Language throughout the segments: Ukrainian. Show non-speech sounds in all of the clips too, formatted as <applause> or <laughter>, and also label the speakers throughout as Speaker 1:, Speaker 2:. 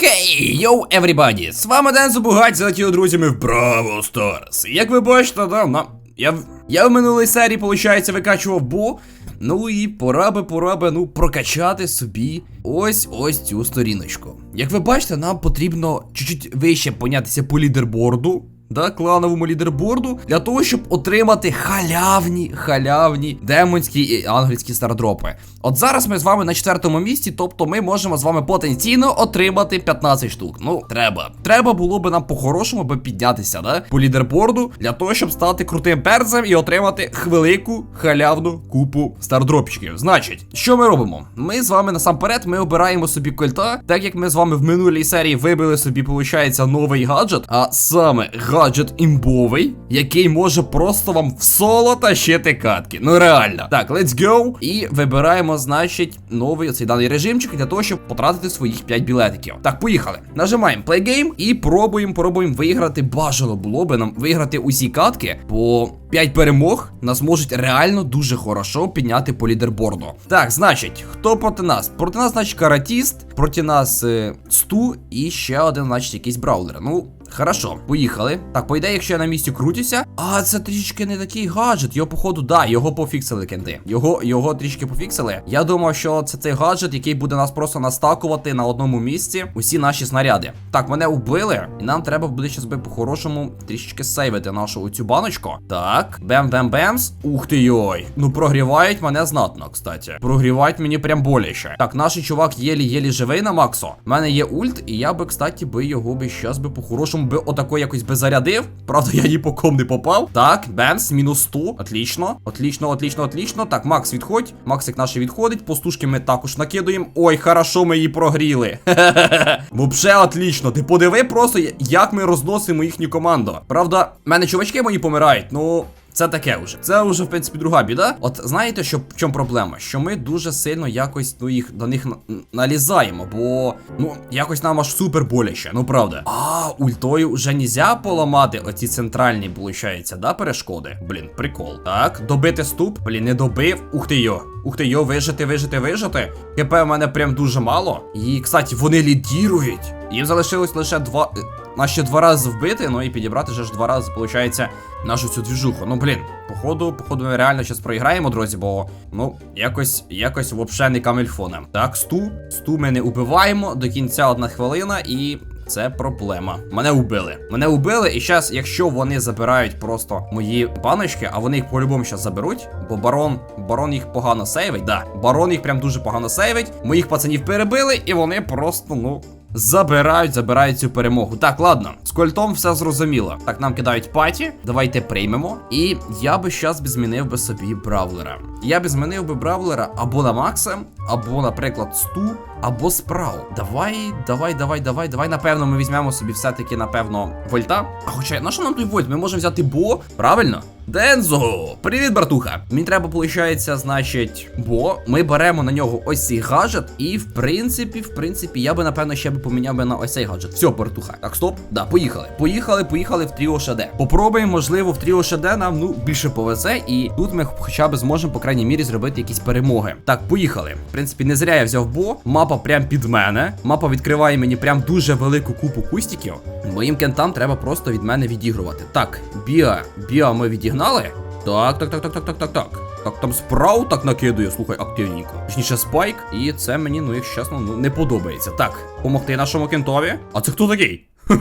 Speaker 1: Хей, йоу, everybody! З вами Ден Забугать, залетіли друзями в Браво Старс. Як ви бачите, да, на, я, я в минулій серії, виходить, викачував бу. Ну і пора би, пора би, ну, прокачати собі ось ось цю сторіночку. Як ви бачите, нам потрібно чуть-чуть вище понятися по лідерборду. Да, клановому лідерборду для того, щоб отримати халявні, халявні демонські і ангельські стардропи. От зараз ми з вами на четвертому місці, тобто ми можемо з вами потенційно отримати 15 штук. Ну, треба. Треба було би нам по-хорошому би піднятися, да, по лідерборду, для того, щоб стати крутим перцем і отримати велику халявну купу стардропчиків. Значить, що ми робимо? Ми з вами насамперед ми обираємо собі кольта, так як ми з вами в минулій серії вибили собі, виходить, новий гаджет, а саме гаджет імбовий, який може просто вам в соло тащити катки. Ну реально. Так, let's go. І вибираємо, значить, новий оцей даний режимчик для того, щоб потратити своїх 5 білетиків. Так, поїхали. Нажимаємо play game і пробуємо, пробуємо виграти. Бажано було би нам виграти усі катки, бо 5 перемог нас можуть реально дуже хорошо підняти по лідерборду. Так, значить, хто проти нас? Проти нас, значить, каратіст, проти нас е, сту і ще один, значить, якийсь браулер. Ну. Хорошо, поїхали. Так, по ідеї, якщо я на місці крутюся. А, це трішки не такий гаджет. Його, походу, да, його пофіксили кенти. Його, його трішки пофіксили. Я думав, що це цей гаджет, який буде нас просто настакувати на одному місці усі наші снаряди. Так, мене убили, і нам треба буде щас би по-хорошому трішечки сейвити нашу цю баночку. Так, бем-бем-бемс. Ух ти йой. Ну прогрівають мене знатно, кстати. Прогрівають мені прям боляче. Так, наш чувак єлі-єлі живий на Максо. У мене є ульт, і я би, кстати, би його би щас би по-хорошому би отако якось би зарядив. Правда, я ні по ком не попав. Так, бемс, мінус 100. Отлічно. Отлічно, отлічно, отлично. Так, Макс, відходь. Максик наш відходить. Постушки ми також накидуємо. Ой, хорошо, ми її прогріли. <laughs> Вообще отлічно. Ти подиви просто, як ми розносимо їхню команду. Правда, мене чувачки мої помирають, ну. Це таке вже. Це вже, в принципі, друга біда. От знаєте, що в чому проблема? Що ми дуже сильно якось ну, їх до них на- налізаємо, бо ну якось нам аж супер боляче, ну правда. А, ультою вже нельзя поламати оці центральні, виходить, да, перешкоди. Блін, прикол. Так, добити ступ. Блін, не добив. Ух ти йо. Ух ти йо, вижити, вижити, вижити. ХП в мене прям дуже мало. І, кстати, вони лідірують. Їм залишилось лише два. Нас ще два рази вбити, ну і підібрати же ж два рази, виходить, нашу цю двіжуху. Ну блін, походу, походу, ми реально зараз проіграємо, друзі, бо ну, якось, якось вообще не камельфоном. Так, сту, сту ми не убиваємо, до кінця одна хвилина і. Це проблема. Мене убили. Мене убили, і зараз, якщо вони забирають просто мої баночки, а вони їх по-любому зараз заберуть, бо барон, барон їх погано сейвить. Да, барон їх прям дуже погано сейвить. Моїх пацанів перебили, і вони просто, ну. Забирають, забирають цю перемогу. Так, ладно, з кольтом все зрозуміло. Так, нам кидають паті. Давайте приймемо. І я би зараз би змінив би собі бравлера. Я би змінив би бравлера або на Макса, або, наприклад, сту, або справ. Давай, давай, давай, давай, давай. Напевно, ми візьмемо собі все-таки, напевно, вольта. А хоча, на що нам той вольт? Ми можемо взяти бо, правильно? Дензо! Привіт, братуха! Мені треба, виходить, значить, бо ми беремо на нього ось цей гаджет, і в принципі, в принципі, я би напевно ще би поміняв би на ось цей гаджет. Все, братуха. Так, стоп. Да, поїхали. Поїхали, поїхали в Тріо ШД. Попробуємо, можливо, в Тріо ШД нам ну більше повезе, і тут ми хоча б зможемо, по крайній мірі, зробити якісь перемоги. Так, поїхали. Принципі, не зря я взяв бо. Мапа прям під мене. Мапа відкриває мені прям дуже велику купу кустиків. Моїм кентам треба просто від мене відігрувати. Так, біа, біа ми відігнали. Так, так, так, так, так, так, так, так. Так, там спрау так накидує, слухай, активненько. Точніше, спайк, і це мені, ну, якщо чесно, ну не подобається. Так, помогти нашому кентові. А це хто такий? <laughs>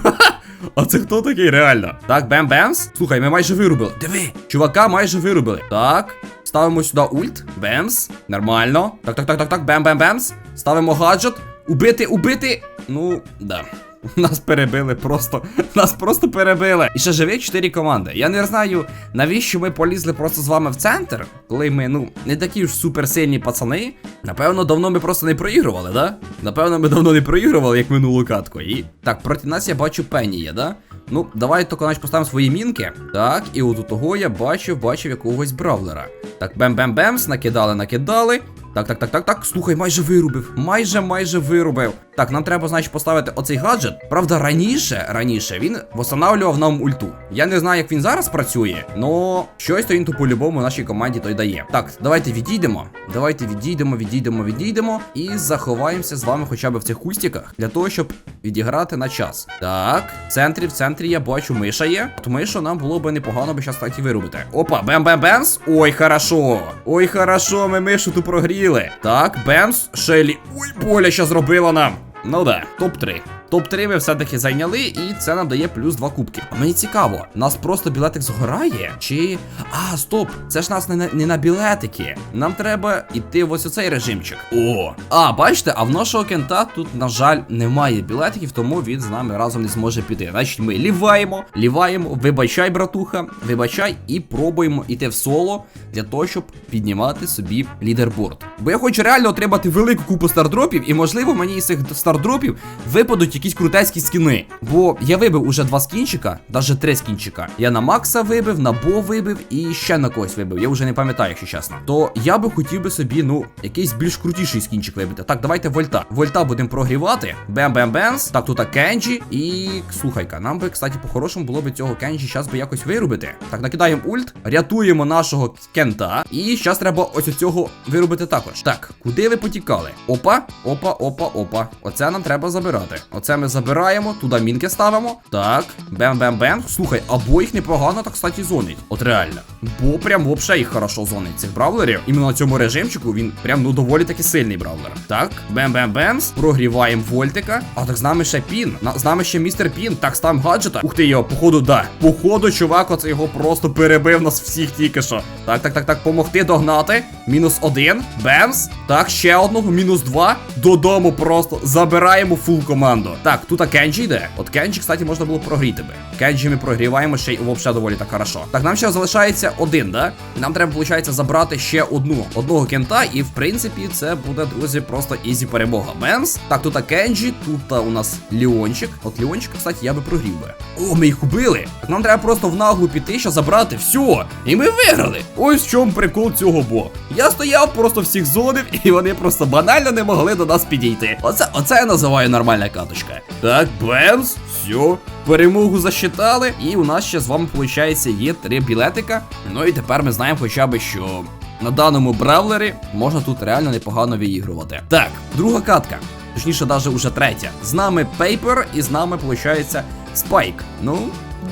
Speaker 1: А це хто такий реально? Так, бем-бемс. Слухай, ми майже вирубили. Диви, чувака майже вирубили. Так. Ставимо сюди ульт. Бемс. Нормально. Так, так, так, так, так. Бем-бем-бемс. Ставимо гаджет. Убити, убити. Ну, да. <laughs> Нас перебили просто. Нас просто перебили. І ще живі 4 команди. Я не знаю, навіщо ми полізли просто з вами в центр, коли ми, ну, не такі ж суперсильні пацани. Напевно, давно ми просто не проігрували, да? Напевно, ми давно не проігрували, як минулу катку. І так, проти нас я бачу Пенні да? Ну, давай тільки значить, поставимо свої мінки. Так, і от у того я бачив, бачив якогось бравлера. Так, бем-бем-бемс, накидали, накидали. Так, так, так, так, так. Слухай, майже вирубив. Майже, майже вирубив. Так, нам треба, значить, поставити оцей гаджет. Правда, раніше, раніше він восстанавлював нам ульту. Я не знаю, як він зараз працює, но щось то він то по-любому нашій команді той дає. Так, давайте відійдемо. Давайте відійдемо, відійдемо, відійдемо. І заховаємося з вами хоча б в цих кустиках. Для того, щоб відіграти на час. Так, в центрі, в центрі я бачу, миша є. От мишу нам було би непогано би зараз кстати, виробити. Опа, бем-бем-бемс. Ой, хорошо. Ой, хорошо, ми мишу ту прогріли. Так, бемс, Шелі. Ой, боля, що зробила нам. Ну да, топ-3. Топ-3 ми все-таки зайняли, і це нам дає плюс 2 кубки. А мені цікаво, нас просто білетик згорає? Чи. А, стоп! Це ж нас не на, не на білетики. Нам треба йти в ось у цей режимчик. О! А, бачите, а в нашого кента тут, на жаль, немає білетиків, тому він з нами разом не зможе піти. Значить, ми ліваємо, ліваємо, вибачай, братуха, вибачай, і пробуємо йти в соло для того, щоб піднімати собі лідерборд. Бо я хочу реально отримати велику купу стардропів, і можливо мені із цих стардропів випадуть якісь крутецькі скіни. Бо я вибив уже два скінчика, навіть три скінчика. Я на Макса вибив, на Бо вибив і ще на когось вибив. Я вже не пам'ятаю, якщо чесно. То я би хотів би собі, ну, якийсь більш крутіший скінчик вибити. Так, давайте вольта. Вольта будемо прогрівати. Бем-бем-бемс. Так, тут Кенджі. І слухайка, нам би, кстати, по-хорошому було б цього Кенджі зараз би якось вирубити. Так, накидаємо ульт, рятуємо нашого кента. І зараз треба ось цього вирубити також. Так, куди ви потікали? Опа, опа, опа, опа. Оце нам треба забирати. Оце ми забираємо, туди мінки ставимо. Так, бем-бем-бем. Слухай, або їх непогано, так кстати, зонить. От реально. Бо прям вообще їх хорошо зонить цих бравлерів. Іменно на цьому режимчику він прям ну доволі таки сильний бравлер. Так, бем-бем-бемс. Прогріваємо вольтика. А так з нами ще пін. На, з нами ще містер Пін. Так, ставимо гаджета. Ух ти його, походу, да. Походу, чувак, оце його просто перебив нас всіх тільки що. Так, так, так, так, помогти догнати. Мінус один. Бемс. Так, ще одного, мінус два. Додому просто забираємо фул команду. Так, тут Кенджі йде. От Кенджі, кстати, можна було прогріти би. Кенджі ми прогріваємо ще й взагалі доволі так хорошо. Так, нам ще залишається один, да? Нам треба, виходить, забрати ще одну одного кента, і в принципі це буде, друзі, просто ізі перемога. Бемс. Так, тут Кенджі, тут у нас Ліончик. От Ліончик, кстати, я би прогрів би. О, ми їх убили. Так нам треба просто в наглу піти, що забрати. Все. І ми виграли. Ось в чому прикол цього бо. Я стояв, просто всіх зонив, <laughs> і вони просто банально не могли до нас підійти. Оце, оце я називаю нормальна каточка. Так, бемс, все. Перемогу засчитали, і у нас ще з вами, виходить, є три білетика. Ну і тепер ми знаємо хоча б, що на даному бравлері можна тут реально непогано виігрувати. Так, друга катка. Точніше, навіть уже третя. З нами Пейпер і з нами, виходить, Спайк. Ну,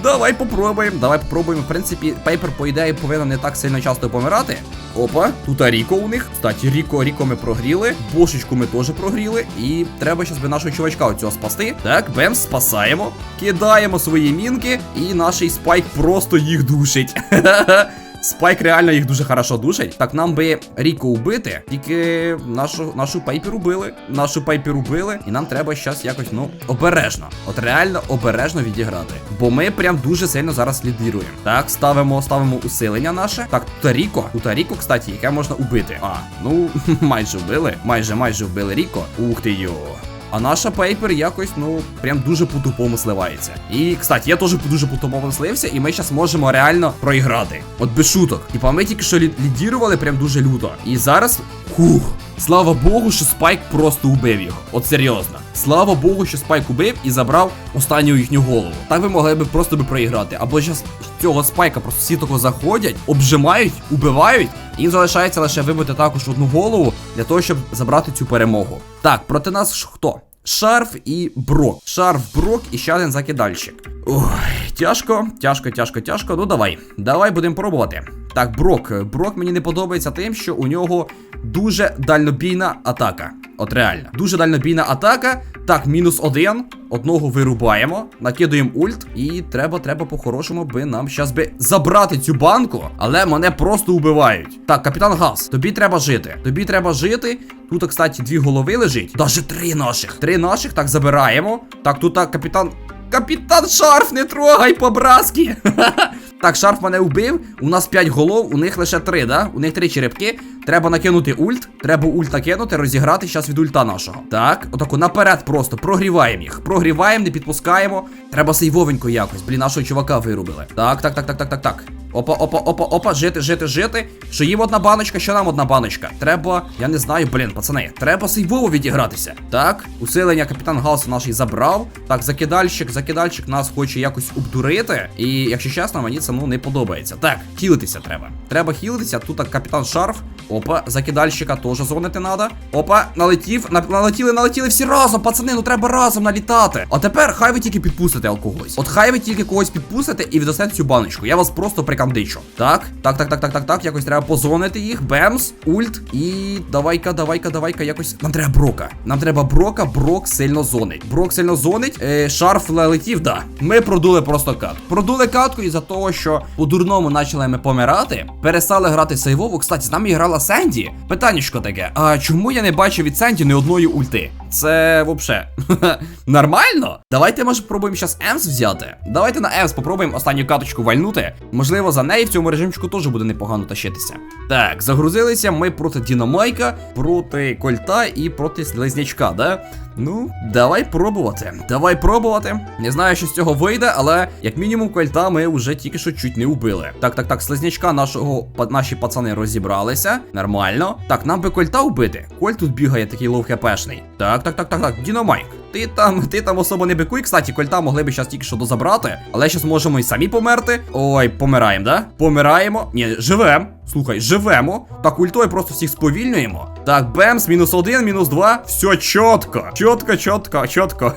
Speaker 1: давай попробуємо. Давай попробуємо. В принципі, Пейпер, по ідеї, повинен не так сильно часто помирати. Опа, тут Ріко у них. Кстати, Ріко, Ріко ми прогріли. Бошечку ми теж прогріли. І треба зараз би нашого чувачка оцього спасти. Так, бем, спасаємо. Кидаємо свої мінки. І наш спайк просто їх душить. <laughs> Спайк реально їх дуже хорошо душить. Так, нам би Ріко убити, тільки нашу нашу пайпер убили. Нашу пайпер убили. І нам треба зараз якось, ну, обережно. От реально обережно відіграти. Бо ми прям дуже сильно зараз лідируємо. Так, ставимо, ставимо усилення наше. Так, тут Ріко. Тут Ріко, кстати, яке можна убити. А, ну, <laughs> майже вбили. Майже майже вбили Ріко. Ух ти йо. А наша пейпер якось, ну, прям дуже по-тупому сливається. І, кстати, я теж дуже по-тупому слився, і ми зараз можемо реально проіграти. От без шуток. Типа, ми тільки що лі- лідірували прям дуже люто. І зараз. Хух. Слава Богу, що Спайк просто убив його. От серйозно. Слава Богу, що Спайк убив і забрав останню їхню голову. Так ви могли би просто би проіграти. Або зараз цього спайка просто всі тако заходять, обжимають, убивають. І їм залишається лише вибити також одну голову для того, щоб забрати цю перемогу. Так, проти нас хто? Шарф і Брок. Шарф, Брок і ще один закидальщик. Ой, тяжко, тяжко, тяжко, тяжко. Ну давай. Давай будемо пробувати. Так, Брок. Брок мені не подобається тим, що у нього дуже дальнобійна атака. От реально. Дуже дальнобійна атака. Так, мінус один. Одного вирубаємо, накидуємо ульт, і треба, треба по-хорошому би нам щас би забрати цю банку, але мене просто убивають. Так, капітан Газ, тобі треба жити. Тобі треба жити. Тут, кстати, дві голови лежить. Даже три наших. Три наших, так, забираємо. Так, тут так, капітан. Капітан Шарф, не трогай по-бразки. <laughs> Так, шарф мене вбив. У нас 5 голов, у них лише 3, да? У них 3 черепки. Треба накинути ульт. Треба ульт накинути, розіграти зараз від ульта нашого. Так, отако наперед просто прогріваємо їх. Прогріваємо, не підпускаємо. Треба сейвовенько якось. Блін, нашого чувака вирубили. Так, так, так, так, так, так, так. Опа, опа, опа, опа, жити, жити, жити. Що їм одна баночка, що нам одна баночка. Треба, я не знаю, блін, пацани, треба сейвово відігратися. Так, усилення капітан Галс наш забрав. Так, закидальщик, закидальщик нас хоче якось обдурити. І якщо чесно, мені це ну не подобається. Так, хілитися треба. Треба хілитися. Тут так, капітан Шарф Опа, закидальщика теж зонити надо. Опа, налетів, на, налетіли, налетіли всі разом, пацани, ну треба разом налітати. А тепер хай ви тільки підпустите когось. От хай ви тільки когось підпустите і віддасте цю баночку. Я вас просто прикамдичу. Так, так, так, так, так, так, так. Якось треба позонити їх. Бемс, ульт. І давай-ка, давай-ка, давай-ка, якось. Нам треба брока. Нам треба брока, брок сильно зонить. Брок сильно зонить. Е, шарф летів, да. Ми продули просто кат. Продули катку із-за того, що по-дурному почали ми помирати. Перестали грати сейвову. Кстати, з нами грала Сенді. Питаннячко таке. А чому я не бачу від Сенді ні одної ульти? Це вообще <laughs> нормально? Давайте, може, спробуємо зараз Емс взяти. Давайте на Емс попробуємо останню каточку вальнути. Можливо, за неї в цьому режимчику теж буде непогано тащитися. Так, загрузилися ми проти Дінамайка, проти Кольта і проти Слизнячка, да? Ну, давай пробувати. Давай пробувати. Не знаю, що з цього вийде, але як мінімум кольта ми вже тільки що чуть не убили. Так, так, так, слизнячка нашого наші пацани розібралися. Нормально. Так, нам би кольта убити. Кольт тут бігає такий лоу хепешний. Так, так, так, так, так. Дінамайк. Ти там, ти там особо не бикуй. Кстати, кольта могли би зараз тільки що дозабрати. Але зараз можемо і самі померти. Ой, помираємо, да? Помираємо. Ні, живем. Слухай, живемо. Так, ультою просто всіх сповільнюємо. Так, бемс, мінус один, мінус два. Все чітко. Чітко, чітко, чітко.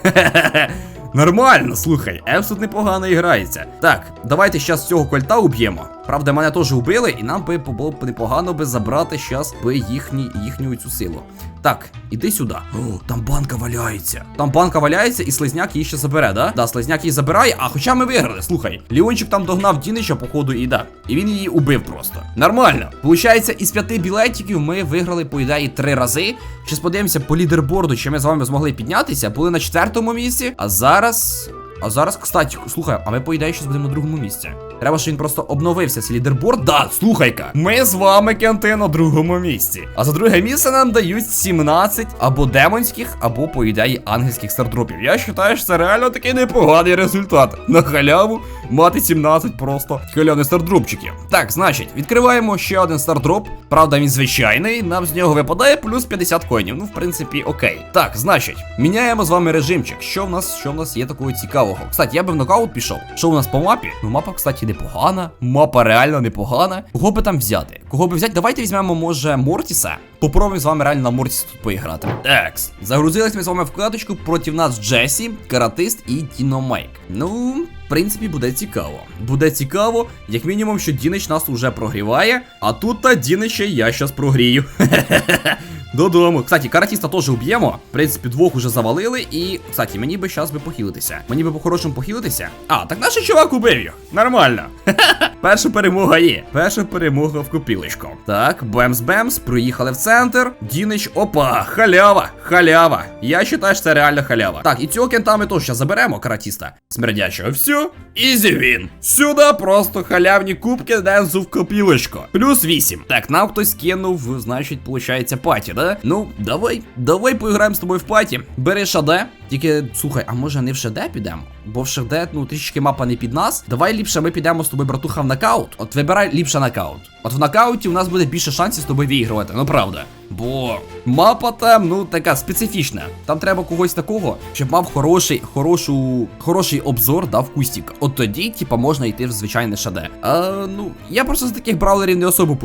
Speaker 1: <laughs> Нормально, слухай, Евс непогано грається. Так, давайте зараз цього кольта уб'ємо. Правда, мене теж вбили, і нам би було б непогано би забрати зараз би їхні, їхню цю силу. Так, іди сюди. О, там банка валяється. Там банка валяється, і слизняк її ще забере, да? Да, слизняк її забирає, а хоча ми виграли, слухай. Ліончик там догнав Дінича, походу, і да. І він її убив просто. Нормально. Получається, із п'яти білетиків ми виграли, по ідеї, три рази. Щас подивимося по лідерборду, чи ми з вами змогли піднятися. Були на четвертому місці, а зараз. А зараз, кстати, слухай, а ми по ідеї щось будемо на другому місці. Треба, що він просто обновився цей лідерборд. Да, слухай-ка. Ми з вами кенти на другому місці. А за друге місце нам дають 17 або демонських, або, по ідеї, ангельських стардропів. Я вважаю, що це реально такий непоганий результат. На халяву мати 17 просто халявних стардропчиків. Так, значить, відкриваємо ще один стардроп. Правда, він звичайний. Нам з нього випадає плюс 50 коїнів. Ну, в принципі, окей. Так, значить, міняємо з вами режимчик. Що в нас, що в нас є такого цікавого? Кстати, я би в нокаут пішов. Що у нас по мапі? Ну, мапа, кстати, непогана. Мапа реально непогана. Кого би там взяти? Кого би взяти? Давайте візьмемо, може, Мортіса. Попробуємо з вами реально на Мортісі тут поіграти. Екс. Загрузились ми з вами в каточку проти нас Джесі, Каратист і Діномайк. Ну, в принципі, буде цікаво. Буде цікаво, як мінімум, що Дінич нас уже прогріває, а тут та Дінича я щас прогрію. <laughs> Додому. Кстати, каратіста теж уб'ємо. В принципі, двох уже завалили. І, кстати, мені би щас би похилитися. Мені би по-хорошому похилитися. А, так наш чувак убив їх. Нормально. <laughs> Перша перемога є. Перша перемога в копілочку. Так, бемс-бемс, приїхали в центр. Дінич, опа, халява, халява. Я вважаю, що це реально халява. Так, і цього кента ми теж зараз заберемо, каратіста. Смердячого. Все, ізі він. Сюди просто халявні кубки дензу в копілочку. Плюс 8. Так, нам хтось кинув, значить, виходить, паті, да? Ну, давай, давай поіграємо з тобою в паті. Бери шаде. Тільки слухай, а може не в ШД підемо? Бо в ШД, ну трішки мапа не під нас. Давай ліпше ми підемо з тобою, братуха, в нокаут. От вибирай ліпше нокаут. От в нокауті у нас буде більше шансів з тобою виігрувати, ну правда. Бо мапа там, ну така специфічна. Там треба когось такого, щоб мав хороший, хорошу, хороший обзор дав кустік. От тоді, типа, можна йти в звичайне ШД. А ну, я просто з таких браулерів не особо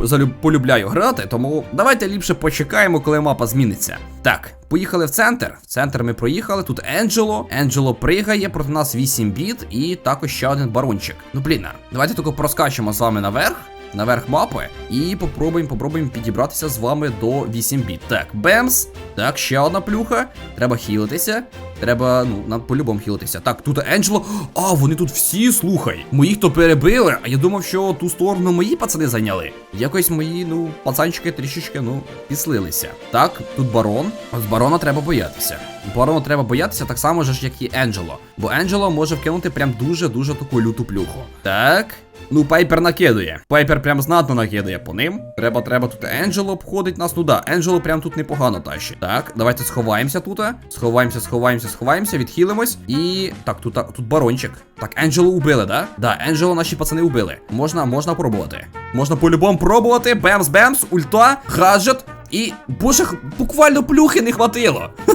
Speaker 1: полюбляю грати, тому давайте ліпше почекаємо, коли мапа зміниться. Так, поїхали в центр. В центр ми проїхали. Тут Енджело. Енджело пригає, проти нас 8 біт і також ще один барончик. Ну блін, давайте тільки проскачемо з вами наверх. Наверх мапи і попробуємо, попробуємо підібратися з вами до 8 біт. Так, бемс. Так, ще одна плюха. Треба хілитися. Треба, ну, нам по-любому хілитися. Так, тут Енджело. А, вони тут всі, слухай. Моїх то перебили, а я думав, що ту сторону мої пацани зайняли. Якось мої, ну, пацанчики трішечки, ну, підслилися. Так, тут барон. З барона треба боятися. Барона треба боятися так само ж, як і Енджело. Бо Енджело може вкинути прям дуже-дуже таку люту плюху. Так. Ну, Пайпер накидує. Пайпер прям знатно накидує по ним. Треба, треба тут Енджело обходить нас. Ну да, Енджело прям тут непогано тащить. Так, давайте сховаємося тут. Сховаємося, сховаємося, сховаємося, відхилимось. І. Так, тут, тут барончик. Так, Енджело убили, да? Да, Енджело наші пацани убили. Можна, можна пробувати. Можна по-любому пробувати. Бемс-бемс, ульта, гаджет. І. Боже, буквально плюхи не хватило. <laughs>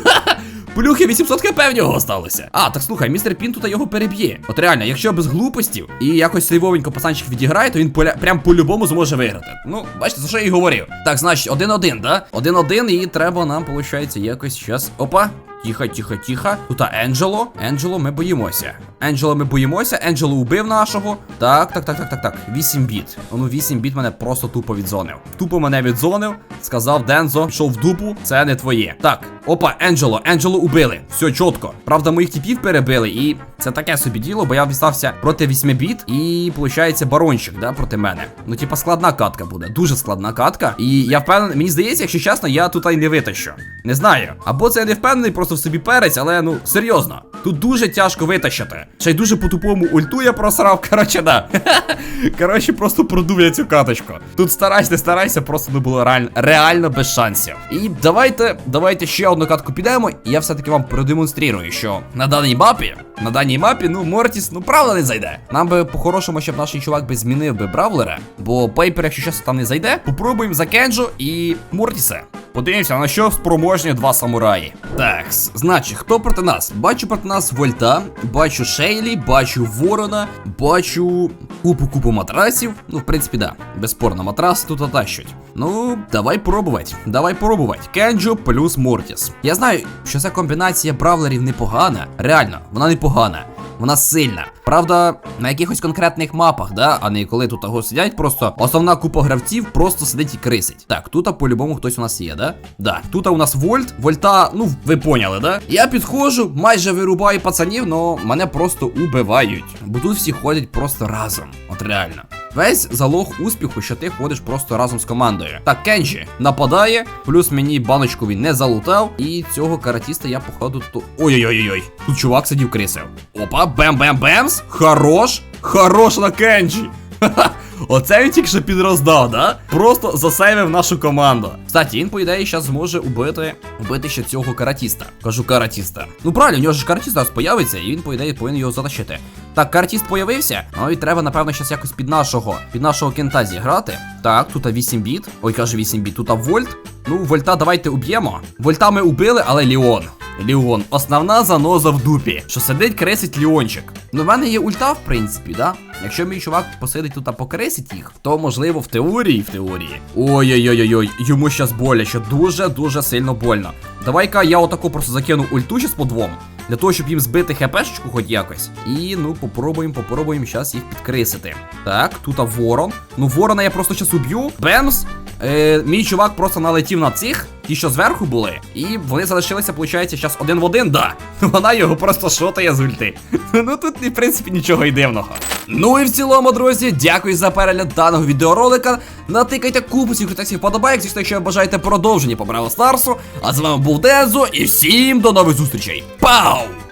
Speaker 1: Плюхи 800 хп в нього осталося. А, так слухай, містер Пін тут його переб'є. От реально, якщо без глупостів і якось сейвовенько пацанчик відіграє, то він поля... прям по-любому зможе виграти. Ну, бачите, за що я і говорив. Так, значить, 1-1, да? 1-1, і треба нам, виходить, якось щас. Опа. Тихо, тихо, тихо. Тут Енджело. Енджело, ми боїмося. Енджело, ми боїмося. Енджело убив нашого. Так, так, так, так, так, так. 8 біт. Ну, 8 біт мене просто тупо відзонив. Тупо мене відзонив. Сказав Дензо, пішов в дупу, це не твоє. Так, опа, Енджело, Енджело убили. Все чітко. Правда, моїх типів перебили, і це таке собі діло, бо я відстався проти 8 біт, і виходить барончик, да, проти мене. Ну, типа, складна катка буде. Дуже складна катка. І я впевнений, мені здається, якщо чесно, я тут і не витащу. Не знаю. Або це я не впевнений, просто в собі перець, але ну серйозно. Тут дуже тяжко витащити. Ще й дуже по-тупому ульту я просрав. <laughs> Коротше, да. <laughs> Коротше, просто продув я цю каточку. Тут старайся, не старайся, просто не було реально, реально без шансів. І давайте, давайте ще одну катку підемо, і я все-таки вам продемонструю, що на даній мапі, на даній мапі, ну, Мортіс, ну правда не зайде. Нам би по-хорошому, щоб наш чувак би змінив би бравлера, бо Пейпер, якщо чесно, там не зайде, попробуємо за Кенджо і Мортіса. Подивимося, на що спроможні два самураї. Так, значить, хто проти нас? Бачу проти нас Вольта, бачу Шейлі, бачу Ворона, бачу купу-купу матрасів. Ну, в принципі, да. Безспорно, матрас тут отащуть. Ну, давай пробувати. Давай пробувати. Кенджо плюс Мортіс. Я знаю, що ця комбінація бравлерів непогана. Реально, вона непогана. Вона сильна. Правда, на якихось конкретних мапах, да, а не коли тут того сидять, просто основна купа гравців просто сидить і крисить. Так, тут по-любому хтось у нас є, да? Да. Тут у нас Вольт. Вольта, ну, ви поняли, да? Я підходжу, майже вирубаю пацанів, но мене просто убивають. Бо тут всі ходять просто разом. От реально. Весь залог успіху, що ти ходиш просто разом з командою. Так, Кенджі нападає, плюс мені баночку він не залутав. І цього каратіста я, походу, то. Ой-ой-ой-ой. Тут чувак сидів крисив. Опа, бем-бем-бемс. Хорош. Хорош на Кенджі. <laughs> Ха-ха. Оце він тільки що підроздав, да? Просто засейвив нашу команду. Кстати, він, по ідеї, зараз зможе убити убити ще цього каратіста. Кажу каратіста. Ну правильно, у нього ж каратіст зараз появиться, і він, по ідеї, повинен його затащити. Так, каратіст появився. Ну і треба, напевно, зараз якось під нашого під нашого кента зіграти. Так, тут 8 біт. Ой, каже 8 біт, тут Вольт. Ну, Вольта давайте уб'ємо. Вольта ми убили, але Ліон. Ліон, основна заноза в дупі, що сидить кресить Ліончик. Ну, в мене є ульта, в принципі, да? Якщо мій чувак посидить тут та покресить їх, то можливо в теорії, в теорії. Ой-ой-ой-ой, йому щас боляче, дуже-дуже сильно больно. Давай-ка я отаку просто закину ульту щас по двом. Для того, щоб їм збити хпшечку хоч якось. І ну, попробуємо, попробуємо зараз їх підкрисити. Так, тут ворон. Ну, ворона я просто зараз уб'ю. Бемс. Е, мій чувак просто налетів на цих, ті, що зверху були, і вони залишилися, виходить, зараз один в один, да. <laughs> Вона його просто шотає з ульти. <laughs> Ну тут, в принципі, нічого й дивного. Ну і в цілому, друзі, дякую за перегляд даного відеоролика. Натикайте купу всіх крутих вподобайок, звісно, якщо ви бажаєте продовження по Браво Старсу. А з вами був Дезо, і всім до нових зустрічей. Пау! Tchau!